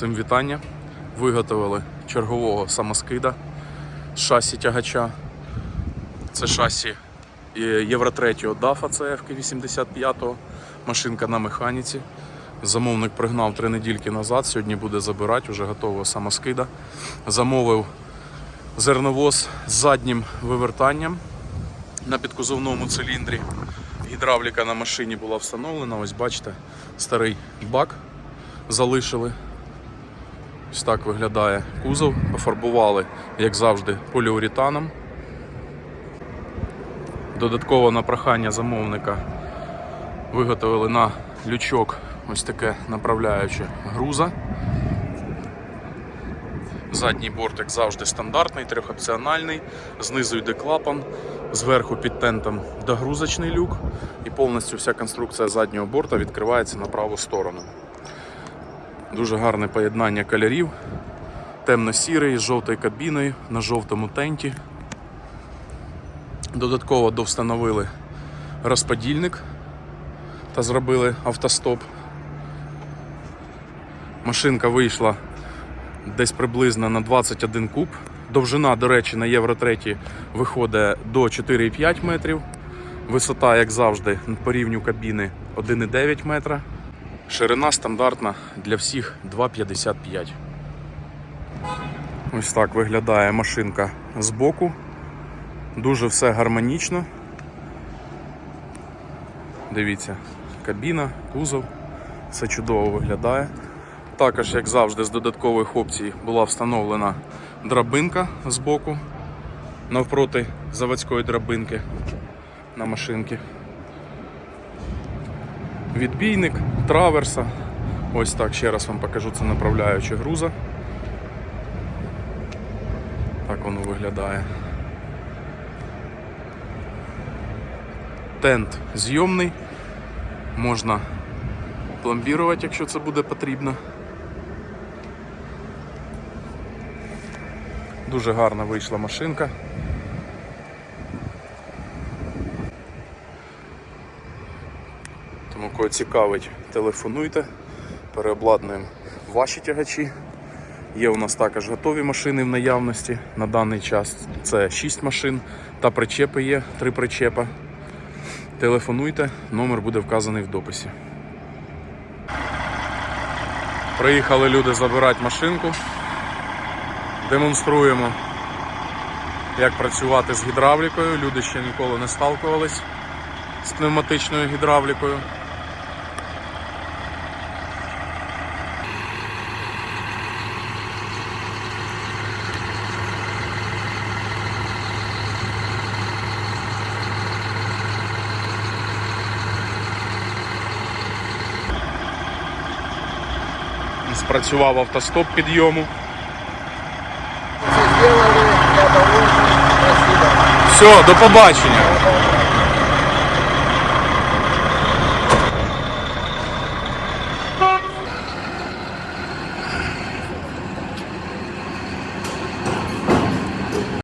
Всім вітання. Виготовили чергового самоскида з шасі тягача. Це шасі е, Євро 3 DAF CF 85 машинка на механіці. Замовник пригнав три недільки назад, сьогодні буде забирати вже готового самоскида. Замовив зерновоз з заднім вивертанням на підкузовному циліндрі. Гідравліка на машині була встановлена. Ось бачите, старий бак залишили. Ось так виглядає кузов. Пофарбували, як завжди, поліуретаном. Додатково на прохання замовника виготовили на лючок ось таке направляюче груза. Задній борт, як завжди, стандартний, трьохопціональний. Знизу йде клапан, зверху під тентом догрузочний люк. І повністю вся конструкція заднього борта відкривається на праву сторону. Дуже гарне поєднання кольорів. Темно-сірий з жовтою кабіною на жовтому тенті. Додатково довстановили розподільник та зробили автостоп. Машинка вийшла десь приблизно на 21 куб. Довжина, до речі, на Євро 3 виходить до 4,5 метрів. Висота, як завжди, по рівню кабіни 1,9 метра. Ширина стандартна для всіх 2,55. Ось так виглядає машинка збоку. Дуже все гармонічно. Дивіться, кабіна, кузов, все чудово виглядає. Також, як завжди, з додаткових опцій була встановлена драбинка з боку навпроти заводської драбинки на машинці. Відбійник, траверса. Ось так ще раз вам покажу це направляюче груза. Так воно виглядає. Тент зйомний. Можна пломбірувати, якщо це буде потрібно. Дуже гарна вийшла машинка. Тому кого цікавить, телефонуйте, переобладнуємо ваші тягачі. Є у нас також готові машини в наявності. На даний час це 6 машин та причепи є, 3 причепа. Телефонуйте, номер буде вказаний в дописі. Приїхали люди забирати машинку. Демонструємо, як працювати з гідравлікою. Люди ще ніколи не сталкувались з пневматичною гідравлікою. Спрацював автостоп підйому. Все. До побачення.